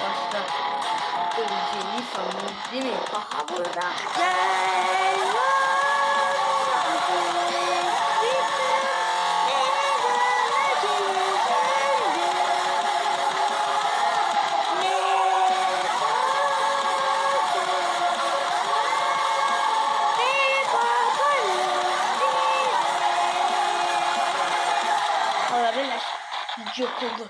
Başta öleceğini sandım değil mi? Aha burada. Gel Yok oldu.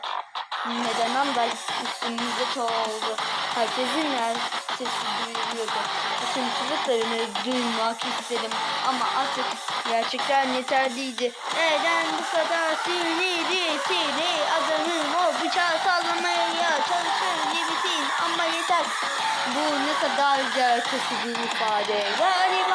Neden anda üstümüzde çoğaldı. Herkesin yer sesi duyuluyordu. Bütün çocuklarını duymak istedim. Ama artık gerçekten yeterliydi. Neden bu kadar sinirli seni adamım o bıçağı sallamaya çalışır gibisin. Ama yeter. Bu ne kadar güzel kötü bir ifade. Galiba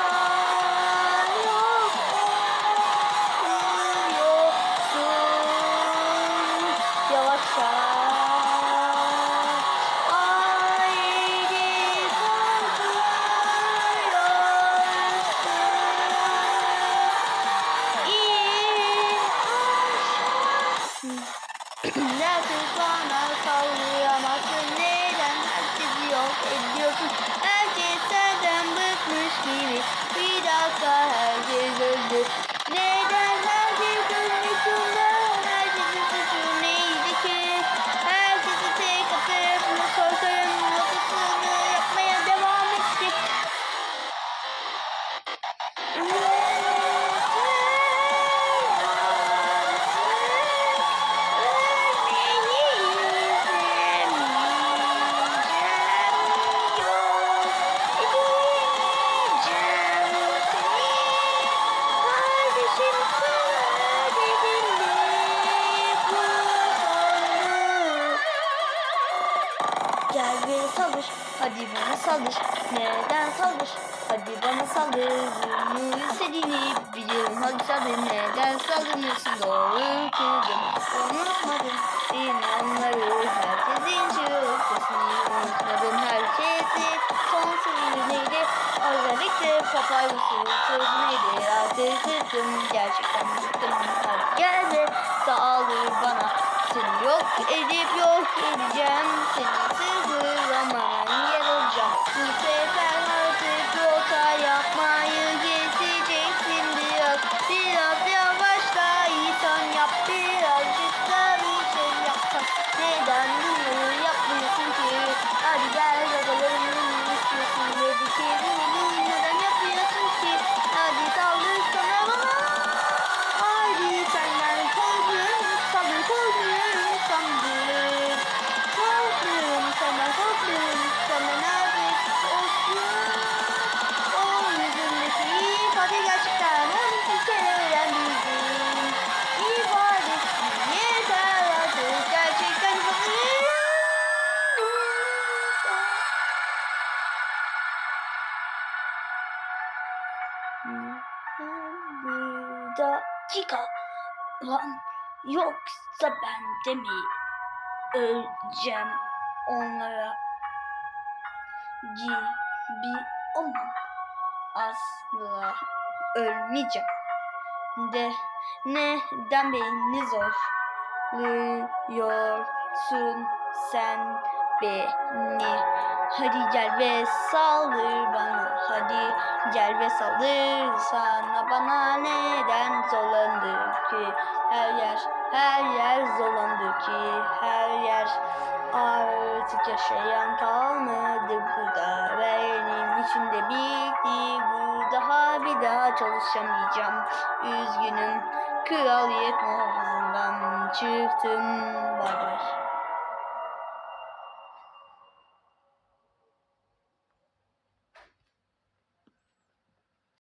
Gel beni saldır, hadi bana saldır. Neden saldır? Hadi bana saldır. Bunu istediğini biliyorum. Hadi saldır. Neden saldırmıyorsun? Doğru kırdım. Unutmadım. İnanları herkesin çığlıktasını unutmadım. Herkesi son sözü neydi? Özellikle papayrusu sözü neydi? Artık kırdım. Gerçekten bıktım. Gel ve saldır bana. Yok edip yok edeceğim. Seni sığdıraman yer olacağım Bu Bir dakika. Lan yoksa ben de mi öleceğim onlara gibi olmam. Asla ölmeyeceğim. De neden beni zorluyorsun sen beni? Hadi gel ve saldır bana. Hadi gel ve saldır sana bana. Neden zorlandı ki? Her yer her yer zorlandı ki. Her yer artık yaşayan kalmadı. Burada benim için de bitti. Bu daha bir daha çalışamayacağım. Üzgünüm. Kraliyet muhafızından çıktım. Bay